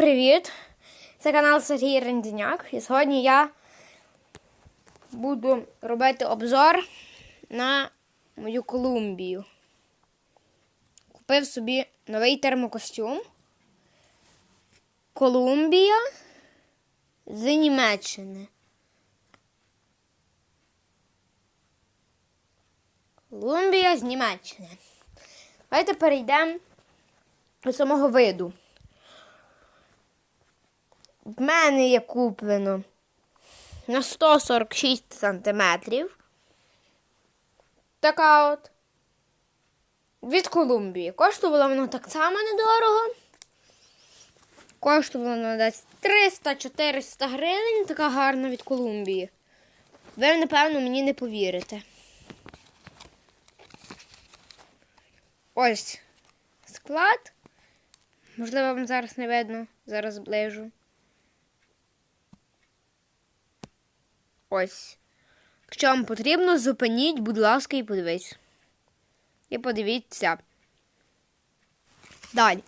привіт! Це канал Сергій Рендіняк. І сьогодні я буду робити обзор на мою Колумбію. Купив собі новий термокостюм. Колумбія з Німеччини. Колумбія з Німеччини. Давайте перейдемо до самого виду. В мене є куплено на 146 сантиметрів. Така от. Від Колумбії. Коштувало воно так само недорого. Коштувало воно десь 300-400 гривень. Така гарна від Колумбії. Ви, напевно, мені не повірите. Ось склад. Можливо, вам зараз не видно. Зараз зближу. Ось. Якщо вам потрібно, зупиніть, будь ласка, і подивіться. І подивіться. Далі.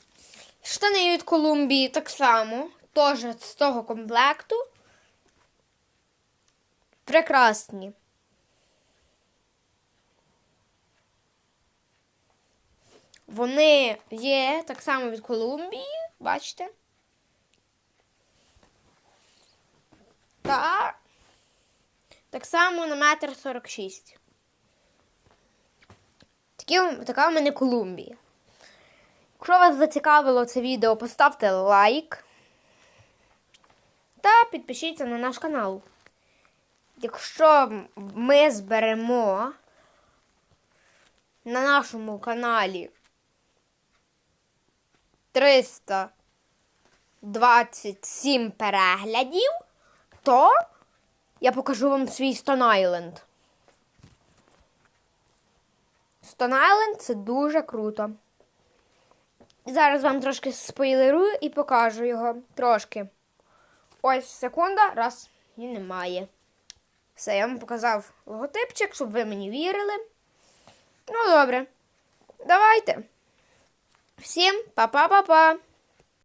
Штани від Колумбії так само. Теж з того комплекту. Прекрасні. Вони є так само від Колумбії, бачите? Та так само на метр сорок шість. Такі, така в мене Колумбія. Якщо вас зацікавило це відео, поставте лайк та підпишіться на наш канал. Якщо ми зберемо на нашому каналі 327 переглядів, то я покажу вам свій Stone Island. Stone Island це дуже круто. Зараз вам трошки спойлерую і покажу його трошки. Ось секунда, раз, і немає. Все, я вам показав логотипчик, щоб ви мені вірили. Ну, добре. Давайте. Всім па-па-па-па!